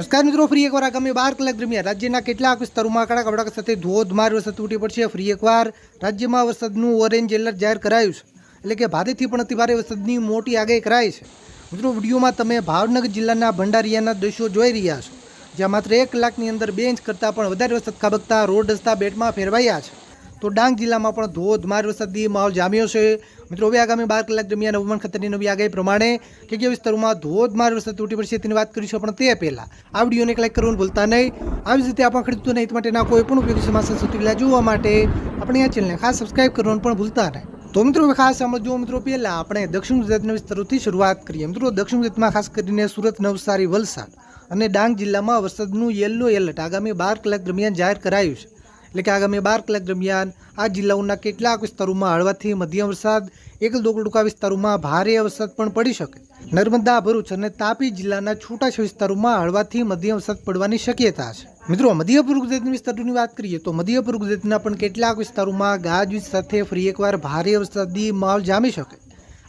નમસ્કાર મિત્રો, ફરી એકવાર આગામી બાર કલાક દરમિયાન રાજ્યના કેટલાક વિસ્તારોમાં કડાક કડાકા સાથે ધોધમાર વરસાદ તૂટી પડશે. ફરી એકવાર રાજ્યમાં વરસાદનું ઓરેન્જ એલર્ટ જાહેર કરાયું છે. એટલે કે ભારેથી પણ અતિભારે વરસાદની મોટી આગાહી કરાઈ છે. મિત્રો, વિડીયોમાં તમે ભાવનગર જિલ્લાના ભંડારીયાના દ્રશ્યો જોઈ રહ્યા છો. જ્યાં માત્ર એક કલાકની અંદર બે ઇંચ કરતાં પણ વધારે વરસાદ ખાબકતા રોડ રસ્તા બેટમાં ફેરવાયા છે. તો ડાંગ જિલ્લામાં પણ ધોધમાર વરસાદી માહોલ જામ્યો છે. મિત્રો, હવે આગામી બાર કલાક દરમિયાન હવામાન ખાતાની નવી આગાહી પ્રમાણે કે કયા વિસ્તારોમાં ધોધમાર વરસાદ તૂટી પડશે તેની વાત કરીશું પણ તે પહેલા. આ વિડીયોને ક્લિક કરવાનું ભૂલતા નહીં. આવી જ રીતે આપણા ખેડૂતોને હિત માટેના કોઈ પણ ઉપયોગી સમાચાર સૌથી જોવા માટે આપણે આ ચેનલને ખાસ સબસ્ક્રાઇબ કરવાનું પણ ભૂલતા નહીં. તો મિત્રો ખાસ સમજો મિત્રો, પહેલાં આપણે દક્ષિણ ગુજરાતના વિસ્તારોથી શરૂઆત કરીએ. મિત્રો, દક્ષિણ ગુજરાતમાં ખાસ કરીને સુરત, નવસારી, વલસાડ અને ડાંગ જિલ્લામાં વરસાદનું યલો એલર્ટ આગામી બાર કલાક દરમિયાન જાહેર કરાયું છે. એટલે કે આગામી બાર કલાક દરમિયાન આ જિલ્લાઓના કેટલાક વિસ્તારોમાં હળવાથી મધ્યમ વરસાદ, એક ટૂંકા વિસ્તારોમાં ભારે વરસાદ પણ પડી શકે. નર્મદા, ભરૂચ અને તાપી જિલ્લાના છૂટાછા વિસ્તારોમાં હળવાથી મધ્યમ વરસાદ પડવાની શક્યતા છે. મિત્રો મધ્ય પૂર્વ વિસ્તારોની વાત કરીએ તો મધ્ય પૂર્વ પણ કેટલાક વિસ્તારોમાં ગાજવીજ સાથે ફરી એકવાર ભારે વરસાદી માહોલ જામી શકે.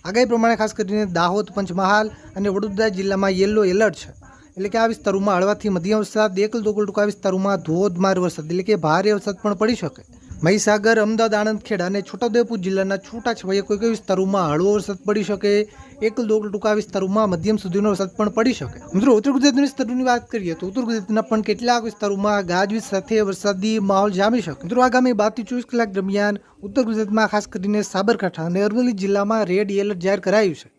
આગાહી પ્રમાણે ખાસ કરીને દાહોદ, પંચમહાલ અને વડોદરા જિલ્લામાં યેલો એલર્ટ છે. એટલે કે આ વિસ્તારોમાં હળવાથી મધ્યમ વરસાદ એકલ દોકલ ટૂંકા વિસ્તારોમાં ધોધમાર વરસાદ, એટલે કે ભારે વરસાદ પણ પડી શકે. મહીસાગર, અમદાવાદ આણંદ ખેડા અને છોટાઉદેપુર જિલ્લાના છૂટાછવાયા કોઈ કોઈ વિસ્તારોમાં હળવો વરસાદ પડી શકે. એકલ દોકલ ટૂંકા વિસ્તારોમાં મધ્યમ સુધીનો વરસાદ પણ પડી શકે. મિત્રો, ઉત્તર ગુજરાતના વિસ્તારોની વાત કરીએ તો ઉત્તર ગુજરાતના પણ કેટલાક વિસ્તારોમાં ગાજવીજ સાથે વરસાદી માહોલ જામી શકે. મિત્રો, આગામી બારથી ચોવીસ કલાક દરમિયાન ઉત્તર ગુજરાતમાં ખાસ કરીને સાબરકાંઠા અને અરવલ્લી જિલ્લામાં રેડ એલર્ટ જાહેર કરાયું છે.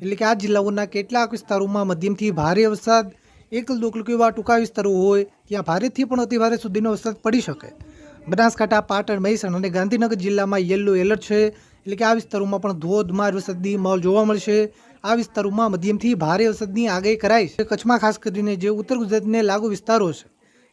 એટલે કે આ જિલ્લાઓના કેટલાક વિસ્તારોમાં મધ્યમથી ભારે વરસાદ એકલ દોકલ એવા ટૂંકા વિસ્તારો હોય, ત્યાં ભારેથી પણ અતિભારે સુધીનો વરસાદ પડી શકે. બનાસકાંઠા, પાટણ, મહેસાણ અને ગાંધીનગર જિલ્લામાં યલો એલર્ટ છે. એટલે કે આ વિસ્તારોમાં પણ ધોધમાર વરસાદની માહોલ જોવા મળશે. આ વિસ્તારોમાં મધ્યમથી ભારે વરસાદની આગાહી કરાઈ છે. કચ્છમાં ખાસ કરીને જે ઉત્તર ગુજરાતને લાગુ વિસ્તારો છે,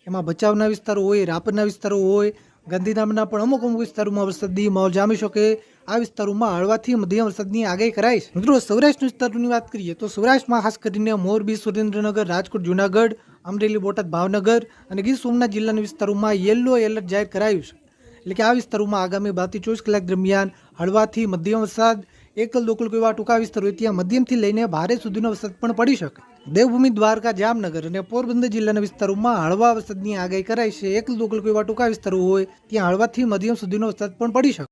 એમાં ભચાઉના વિસ્તારો હોય, રાપરના વિસ્તારો હોય ગાંધીધામના પણ અમુક અમુક વિસ્તારોમાં વરસાદી માહોલ જામી શકે. આ વિસ્તારોમાં હળવાથી મધ્યમ વરસાદની આગાહી કરાઈ છે. મિત્રો, સૌરાષ્ટ્ર વિસ્તારોની વાત કરીએ તો સૌરાષ્ટ્રમાં ખાસ કરીને મોરબી, સુરેન્દ્રનગર, રાજકોટ, જુનાગઢ, અમરેલી, બોટાદ, ભાવનગર અને ગીર સોમનાથ જિલ્લાના વિસ્તારોમાં યેલો એલર્ટ જાહેર કરાયું છે. એટલે કે આ વિસ્તારોમાં આગામી બારથી ચોવીસ કલાક દરમિયાન હળવાથી મધ્યમ વરસાદ એકલ દોકલ એવા ટૂંકા વિસ્તારો હોય ત્યાં મધ્યમથી લઈને ભારે સુધીનો વરસાદ પણ પડી શકે. દેવભૂમિ, દ્વારકા, જામનગર અને પોરબંદર જિલ્લાના વિસ્તારોમાં હળવા વરસાદની આગાહી કરાઈ છે. એકલ દોકલ એવા ટૂંકા વિસ્તારો હોય ત્યાં હળવાથી મધ્યમ સુધીનો વરસાદ પણ પડી શકે.